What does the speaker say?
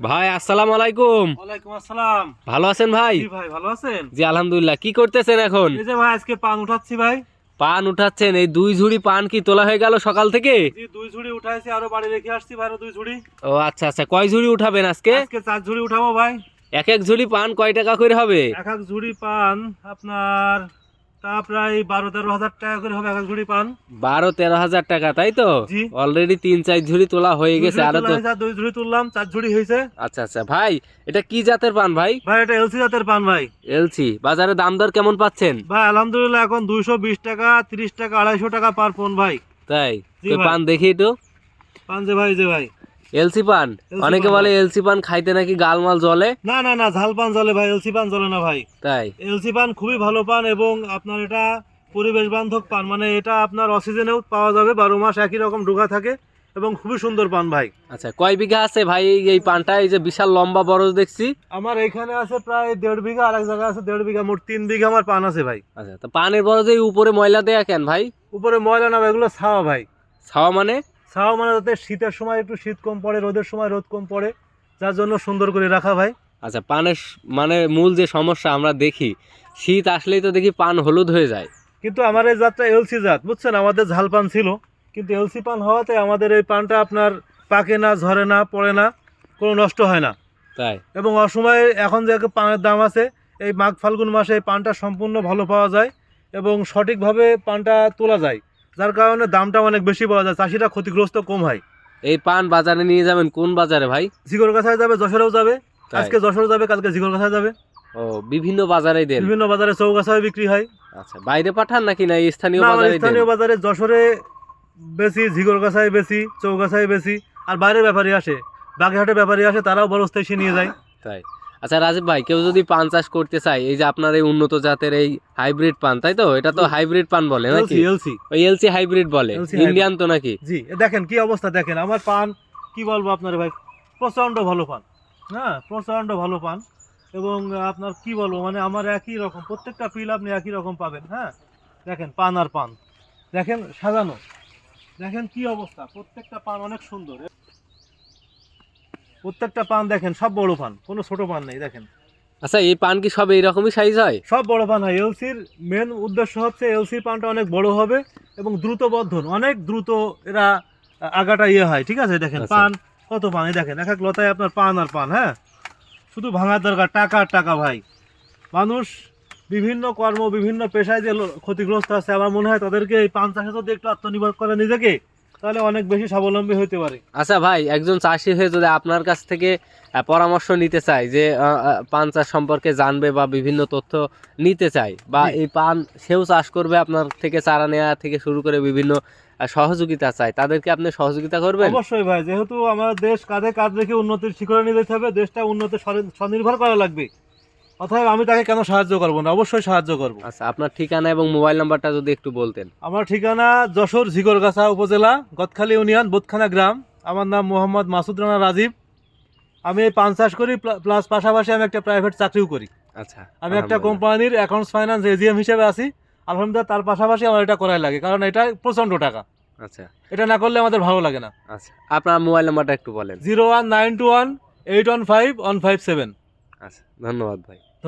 ভাই আসসালামু আলাইকুম। ওয়ালাইকুম আসসালাম। ভালো আছেন ভাই? জি ভাই ভালো আছেন? জি আলহামদুলিল্লাহ। কি করতেছেন এখন? এই যে ভাই আজকে পান উঠাচ্ছি ভাই। পান উঠাচ্ছেন। এই দুই ঝুড়ি পান কি তোলা হয়ে গেল সকাল থেকে? জি দুই ঝুড়ি উঠাইছি আরও বাড়ি রেখে আসছি ভাই আরও দুই ঝুড়ি। ও আচ্ছা আচ্ছা। কয় ঝুড়ি উঠাবেন আজকে? আজকে চার ঝুড়ি উঠাবো ভাই। এক এক ঝুড়ি পান কয় টাকা করে হবে? এক এক ঝুড়ি পান আপনার তা প্রায় বারো তেরো হাজার টাকা করে হবে এক ঝুড়ি পান। বারো তেরো হাজার টাকা তাই তো? অলরেডি তিন চার ঝুড়ি তোলা হয়ে গেছে আরও তো দুই ঝুড়ি তুললাম চার ঝুড়ি হয়েছে। আচ্ছা আচ্ছা। ভাই এটা কি জাতের পান ভাই? ভাই এটা এলসি জাতের পান ভাই। এলসি। বাজারে দাম দর কেমন পাচ্ছেন? ভাই আলহামদুলিল্লাহ এখন দুইশো বিশ টাকা তিরিশ টাকা আড়াইশো টাকা পার ফোন ভাই। তাই। পান দেখি একটু। পান যে ভাই যে ভাই। এলসি পান? অনেকে বলে এলসি পান খাইতে নাকি গালমাল জলে না না না ঝাল পান জলে ভাই এলসি পান জলে না ভাই। তাই? এলসি পান খুবই ভালো পান এবং আপনার এটা পরিবেশ বান্ধব পান মানে এটা আপনার অক্সিজেনেও পাওয়া যাবে বারো মাস একই রকম ডোকা থাকে এবং খুবই সুন্দর পান ভাই। আচ্ছা কয় বিঘা আছে ভাই এই- পানটা? এই যে বিশাল লম্বা বরজ দেখছি। আমার এখানে আছে প্রায় দেড় বিঘা আর এক জায়গায় আছে দেড় বিঘা মোট তিন বিঘা আমার পান আছে ভাই। আচ্ছা তো পানের যে উপরে ময়লা দেয়া কেন ভাই? উপরে ময়লা না এগুলো ছাওয়া ভাই। ছাওয়া মানে? ছাওয়া মানে যাতে শীতের সময় একটু শীত কম পড়ে রোদের সময় রোদ কম পড়ে যার জন্য সুন্দর করে রাখা ভাই। আচ্ছা পানের মানে মূল যে সমস্যা আমরা দেখি শীত আসলেই তো দেখি পান হলুদ হয়ে যায়। কিন্তু আমার এই জাতটা এলসি জাত বুঝছেন? আমাদের ঝাল পান ছিল কিন্তু এলসি পান হওয়াতে আমাদের এই পানটা আপনার পাকে না ঝরে না পড়ে না কোনো নষ্ট হয় না। তাই? এবং অসময়ে এখন যে পানের দাম আছে এই মাঘ ফাল্গুন মাসে এই পানটা সম্পূর্ণ ভালো পাওয়া যায় এবং সঠিকভাবে পানটা তোলা যায়। যার কারণে দামটা অনেক বেশি পাওয়া যায় চাষিরা ক্ষতিগ্রস্ত কম হয়। এই পান বাজারে নিয়ে যাবেন কোন বাজারে ভাই? ঝিগর কাছায় যাবে যশোরেও যাবে আজকে যশোর যাবে কালকে ঝিগর কাছায় যাবে। ও বিভিন্ন বাজারেই দেন? বিভিন্ন বাজারে চৌগাছায় বিক্রি হয়। আচ্ছা বাইরে পাঠান নাকি না স্থানীয় বাজারে দেন? স্থানীয় বাজারে যশোরে বেশি ঝিগর কাছায় বেশি চৌগাছায় বেশি আর বাইরের ব্যাপারী আসে বাগেরহাটের ব্যাপারী আসে তারাও বড় এসে নিয়ে যায়। তাই। আচ্ছা রাজীব ভাই কেউ যদি পান চাষ করতে চায় এই যে আপনার এই উন্নত জাতের এই হাইব্রিড পান তাই তো? এটা তো হাইব্রিড পান বলে নাকি? এলসি এলসি ওই এলসি হাইব্রিড বলে ইন্ডিয়ান তো নাকি? জি দেখেন কি অবস্থা দেখেন আমার পান কি বলব আপনার ভাই প্রচণ্ড ভালো পান হ্যাঁ প্রচণ্ড ভালো পান এবং আপনার কি বলব মানে আমার একই রকম প্রত্যেকটা পিল আপনি একই রকম পাবেন হ্যাঁ? দেখেন পান আর পান। দেখেন সাজানো। দেখেন কি অবস্থা প্রত্যেকটা পান অনেক সুন্দর। প্রত্যেকটা পান দেখেন সব বড় পান কোনো ছোট পান নেই দেখেন। আচ্ছা এই পান কি সব এইরকমই সাইজ হয়? সব বড় পান হয়। এলসির মেন উদ্দেশ্য হচ্ছে এলসির পানটা অনেক বড় হবে এবং দ্রুত বর্ধন অনেক দ্রুত এরা আগাটা ইয়ে হয় ঠিক আছে? দেখেন আচ্ছা। পান কত পান? এই দেখেন এক এক লতায় আপনার পান আর পান হ্যাঁ? শুধু ভাঙার দরকার টাকা আর টাকা ভাই। মানুষ বিভিন্ন কর্ম বিভিন্ন পেশায় যে ক্ষতিগ্রস্ত আছে আমার মনে হয় তাদেরকে এই পান চাষে যদি একটু আত্মনির্ভর করে নিজেকে তাহলে অনেক বেশি স্বাবলম্বী হতে পারে। আচ্ছা ভাই একজন চাষি হয়ে যদি আপনার কাছ থেকে পরামর্শ নিতে চায় যে পান চাষ সম্পর্কে জানবে বা বিভিন্ন তথ্য নিতে চায় বা এই পান সেও চাষ করবে আপনার থেকে চারা নেওয়া থেকে শুরু করে বিভিন্ন সহযোগিতা চাই তাদেরকে আপনি সহযোগিতা করবেন? অবশ্যই ভাই যেহেতু আমাদের দেশ কাঁধে কাঁধ রেখে উন্নতির শিখরে নিতে হবে দেশটা উন্নতি স্বনির- স্বনির্ভর করা লাগবে। অতএব আমি তাকে কেন সাহায্য করব না? অবশ্যই সাহায্য করব। আচ্ছা আপনার ঠিকানা এবং মোবাইল নাম্বারটা যদি একটু বলতেন। আমার ঠিকানা যশোর ঝিগরগাছা উপজেলা গদখালি ইউনিয়ন বোধখানা গ্রাম। আমার নাম মোহাম্মদ মাসুদ রানা রাজীব। আমি এই পান চাষ করি প্লা- প্লাস পাশাপাশি আমি একটা প্রাইভেট চাকরিও করি। আচ্ছা আমি একটা কোম্পানির অ্যাকাউন্টস ফাইন্যান্স এজিএম হিসেবে আছি। আলহামদুলিল্লাহ তার পাশাপাশি আমার এটা করাই লাগে কারণ এটা প্রচণ্ড টাকা। আচ্ছা। এটা না করলে আমাদের ভালো লাগে না। আচ্ছা আপনার মোবাইল নাম্বারটা একটু বলেন। Zero one nine two one eight one five one five seven. আচ্ছা ধন্যবাদ ভাই।